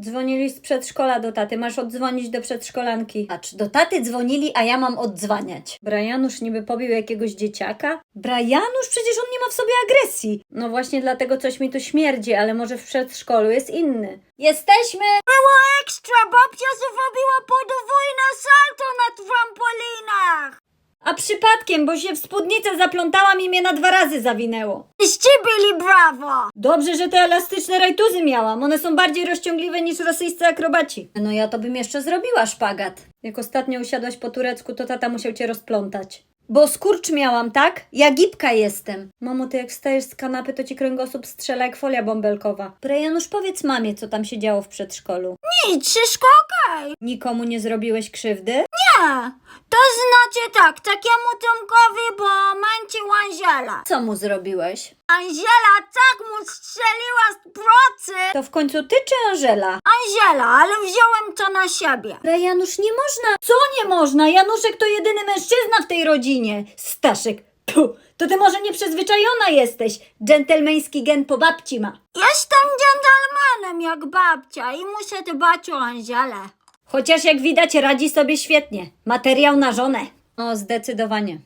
Dzwonili z przedszkola do taty. Masz oddzwonić do przedszkolanki. Patrz, do taty dzwonili, a ja mam oddzwaniać. Brianusz niby pobił jakiegoś dzieciaka? Brianusz? Przecież on nie ma w sobie agresji. No właśnie dlatego coś mi tu śmierdzi, ale może w przedszkolu jest inny. Jesteśmy! Było ekstra, babcia zrobiła podwójne A przypadkiem, bo się w spódnicę zaplątałam i mnie na dwa razy zawinęło. Wszyscy byli brawo. Dobrze, że te elastyczne rajtuzy miałam. One są bardziej rozciągliwe niż rosyjscy akrobaci. No ja to bym jeszcze zrobiła szpagat. Jak ostatnio usiadłaś po turecku, to tata musiał cię rozplątać. Bo skurcz miałam, tak? Ja gipka jestem. Mamo, ty jak wstajesz z kanapy, to ci kręgosłup strzela jak folia bąbelkowa. Prejanusz, powiedz mamie, co tam się działo w przedszkolu. Nic, wszystko okej. Nikomu nie zrobiłeś krzywdy? Nie, to znaczy tak, takiemu Tomkowi, bo męcił Anziela. Co mu zrobiłeś? Anziela tak mu strzeliła z procy. To w końcu ty czy Angela? Anziela, ale wziąłem to na siebie. Janusz, nie można. Co nie można? Januszek to jedyny mężczyzna w tej rodzinie. Staszek, Puh, to ty może nieprzyzwyczajona jesteś. Dżentelmeński gen po babci ma. Jestem dżentelmenem jak babcia i muszę dbać o Anzielę. Chociaż jak widać radzi sobie świetnie. Materiał na żonę. O, zdecydowanie.